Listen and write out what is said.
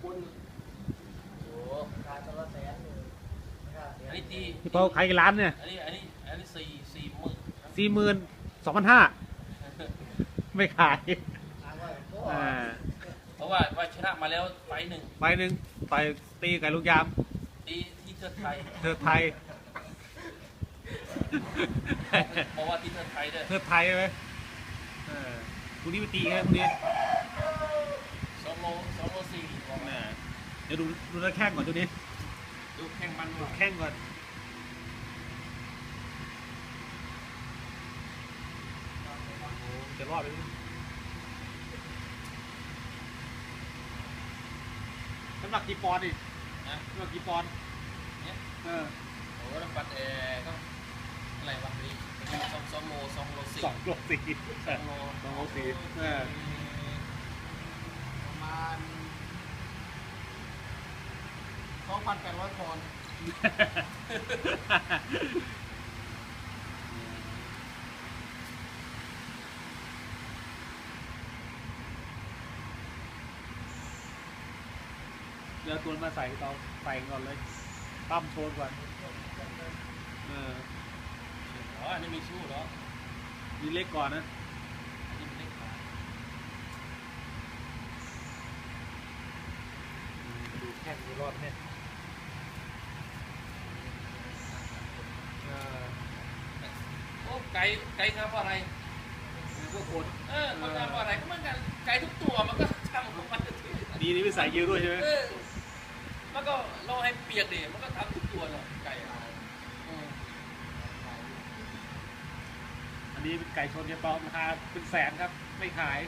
โอ้ขายตัวละแสนเลยนะครับอันนี้ตีพี่เปาขายกี่ล้านเนี่ยอันนี้อันนี้อันนี้สี่สี่หมื่นสี่หมื่นสองพันห้าไม่ขายขายไว้โอ้อ่าเพราะว่าว่าชนะมาแล้วไฟล์หนึ่งใบหนึ่งต่อยตีไก่ลูกยาม ตีที่เทิดไทยเธอไทยบอกว่าที่เทิดไทยด้วย เธอไทยใช่ไหมเออคุณนี้ไปตีไงคุณนี้สองโล สองโลสี่บอกแหม่เดี๋ยวดูดูนักแข้งก่อนตัวนี้ดูแข่งมันดูว่ะแข้งก่อนโอ้จะรอดไหมน้ำหนักกี่ปอนด์ดินะน้ำหนักกี่ปอนด์เนี่ยเออโอ้โหน้ำปัดเออก็อะไรวะนี่สองสองโลสองโลสี่สองโลสี่สองโลสองโลสี่เออ ประมาณสอง พันแปดร้อยปอนด์เดี๋ยวตัวมาใส่เตาใส่ก่อนเลยตั้มโชนก่อนเอออ๋ออันนี้มีชู้เหรอนี่เล็กก่อนนะอันนี้มันเล็กกว่าดูแข้งดูรอดไหมเออ โอ้ ไก่ไก่ครับว่าอะไรพวกคนเออเขาทำว่าอะไรก็เหมือนกันไก่ทุกตัวมันก็ทำของมันดีนี่ไปใส่เยอะด้วยใช่ไหมเออมันก็รอให้เปียกดิมันก็ทำทุกตัวเลยไก่อะอืมอันนี้เป็นไก่ชนเนี่ยเปล่าราคาเป็นแสนครับ ไม่ขาย